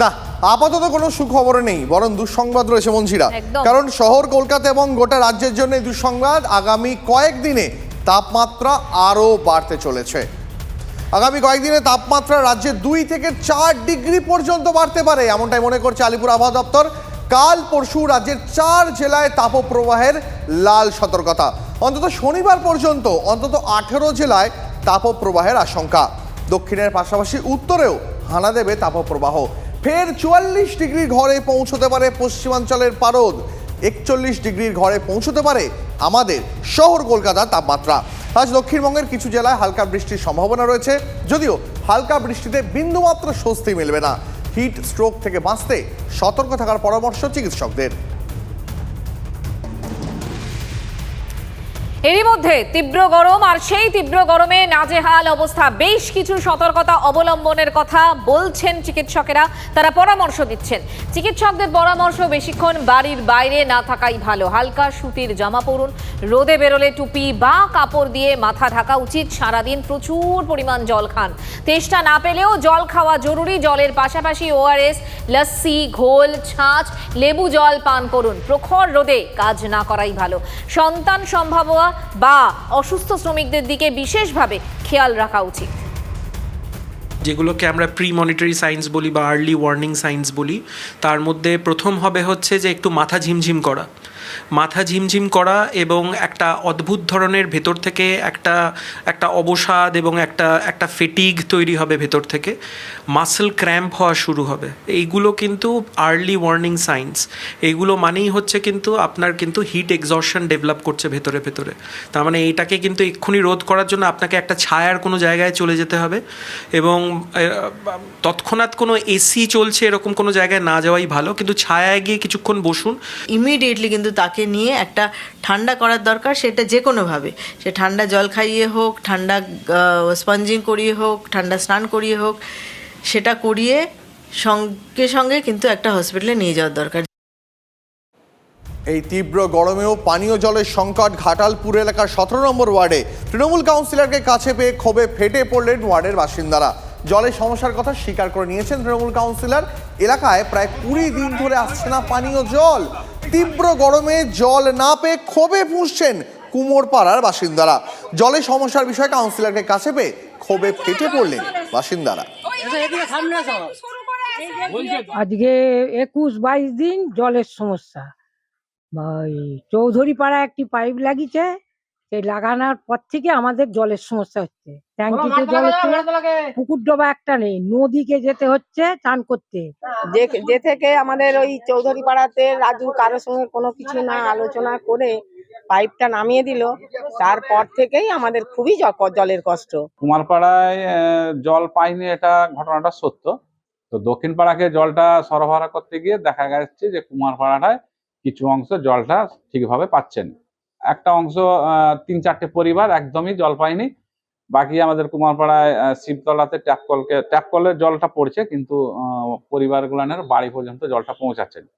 না আপাতত কোনো সুখবর নেই বরং দুঃসংবাদ রয়েছে মঞ্জিরা। কারণ শহর কলকাতা এবং গোটা রাজ্যের জন্য দুঃসংবাদ আগামী কয়েকদিনে তাপমাত্রা আরও বাড়তে চলেছে। আগামী কয়েকদিনে তাপমাত্রা রাজ্যে দুই থেকে চার ডিগ্রি পর্যন্ত বাড়তে পারে এমনটাই মনে করছে আলিপুর আবহাওয়া দপ্তর। কাল পরশু রাজ্যের চার জেলায় তাপপ্রবাহের লাল সতর্কতা। অন্তত শনিবার পর্যন্ত অন্তত আঠেরো জেলায় তাপপ্রবাহের আশঙ্কা। দক্ষিণের পাশাপাশি উত্তরেও হানা দেবে তাপপ্রবাহ। ফের চুয়াল্লিশ ডিগ্রি ঘরে পৌঁছতে পারে পশ্চিমাঞ্চলের পারদ। একচল্লিশ ডিগ্রির ঘরে পৌঁছতে পারে আমাদের শহর কলকাতার তাপমাত্রা। আজ দক্ষিণবঙ্গের কিছু জেলায় হালকা বৃষ্টির সম্ভাবনা রয়েছে, যদিও হালকা বৃষ্টিতে বিন্দুমাত্র স্বস্তি মিলবে না। হিট স্ট্রোক থেকে বাঁচতে সতর্ক থাকার পরামর্শ চিকিৎসকদের। এরই মধ্যে তীব্র গরম আর সেই তীব্র গরমে নাজেহাল অবস্থা। বেশ কিছু সতর্কতা অবলম্বনের কথা বলছেন চিকিৎসকেরা। তারা পরামর্শ দিচ্ছেন। চিকিৎসকদের পরামর্শ বেশিক্ষণ বাড়ির বাইরে না থাকাই ভালো। হালকা সুতির জামা পরুন, রোদে বেরোলে টুপি বা কাপড় দিয়ে মাথা ঢাকা উচিত। সারাদিন প্রচুর পরিমাণ জল খান। তেষ্টা না পেলেও জল খাওয়া জরুরি। জলের পাশাপাশি ওআরএস লস্যি, ঘোল, ছাঁচ, লেবু জল পান করুন। প্রখর রোদে কাজ না করাই ভালো। সন্তান সম্ভাবনা বা অসুস্থ শ্রমিকদের দিকে বিশেষভাবে খেয়াল রাখা উচিত। যেগুলোকে আমরা প্রি মনিটরি সাইন্স বলি বা আর্লি ওয়ার্নিং সাইন্স বলি, তার মধ্যে প্রথম হবে হচ্ছে যে একটু মাথা ঝিমঝিম করা। মাথা ঝিমঝিম করা এবং একটা অদ্ভুত ধরনের ভেতর থেকে একটা একটা অবসাদ এবং একটা একটা ফেটিগ তৈরি হবে ভেতর থেকে। মাসেল ক্র্যাম্প হওয়া শুরু হবে। এইগুলো কিন্তু আর্লি ওয়ার্নিং সাইন্স এইগুলো মানেই হচ্ছে কিন্তু আপনার কিন্তু হিট এক্সশন ডেভেলপ করছে ভেতরে ভেতরে। তার মানে এইটাকে কিন্তু এক্ষুনি রোধ করার জন্য আপনাকে একটা ছায়ার কোনো জায়গায় চলে যেতে হবে এবং তৎক্ষণাৎ কোনো এসি চলছে এরকম কোনো জায়গায় না যাওয়াই ভালো। কিন্তু ছায়ায় গিয়ে কিছুক্ষণ বসুন। ইমিডিয়েটলি কিন্তু তাকে নিয়ে একটা ঠান্ডা করার দরকার, সেটা যে কোনোভাবে সে ঠান্ডা জল খাইয়ে হোক, ঠান্ডা স্পঞ্জিং করিয়ে হোক, ঠান্ডা স্নান করিয়ে হোক, সেটা করিয়ে সঙ্গে সঙ্গে কিন্তু একটা হসপিটালে নিয়ে যাওয়ার দরকার। এই তীব্র গরমেও পানীয় জলের সংকট ঘাটালপুর এলাকার সতেরো নম্বর ওয়ার্ডে। তৃণমূল কাউন্সিলরকে কাছে পেয়ে ক্ষোভে ফেটে পড়লেন ওয়ার্ডের বাসিন্দারা। জলের সমস্যার কথা স্বীকার করে নিয়েছেন তৃণমূল কাউন্সিলর। এলাকায় প্রায় কুড়ি দিন ধরে আসছে না পানীয় জল। তীব্র গরমে জল না পেয়ে ক্ষোভে ফুঁসছেন কুমোরপাড়ার বাসিন্দারা। জলের সমস্যার বিষয়ে কাউন্সিলরকে কাছে পেয়ে ক্ষোভে ফেটে পড়লেন বাসিন্দারা। আজকে একুশ বাইশ দিন জলের সমস্যা। চৌধুরী পাড়া একটি পাইপ লাগিয়েছে। সেই লাগানোর পর থেকে আমাদের জলের সমস্যা হচ্ছে। ট্যাঙ্কিতে জল হচ্ছে পুকুর ডোবা একটা নেই নদীকে যেতে হচ্ছে চান করতে। যে যে থেকে আমাদের ওই চৌধুরী পাড়াতে রাজু কারোর সঙ্গে কোনো কিছু না আলোচনা করে পাইপটা নামিয়ে দিল তারপর থেকেই আমাদের খুবই জলের কষ্ট। কুমারপাড়ায় আহ, জল পাইনি এটা ঘটনাটা সত্য। তো দক্ষিণ পাড়াকে জলটা সরবরাহ করতে গিয়ে দেখা যাচ্ছে যে কুমারপাড়াটায় কিছু অংশ জলটা ঠিকভাবে পাচ্ছেন একটা অংশ তিন চারটে পরিবার একদমই জল পায়নি বাকি আমাদের কুমারপাড়ায় শিবতলাতে ট্যাপ কলকে ট্যাপ কলের জলটা পড়ছে, কিন্তু পরিবারগুলানের বাড়ি পর্যন্ত জলটা পৌঁছাচ্ছে না।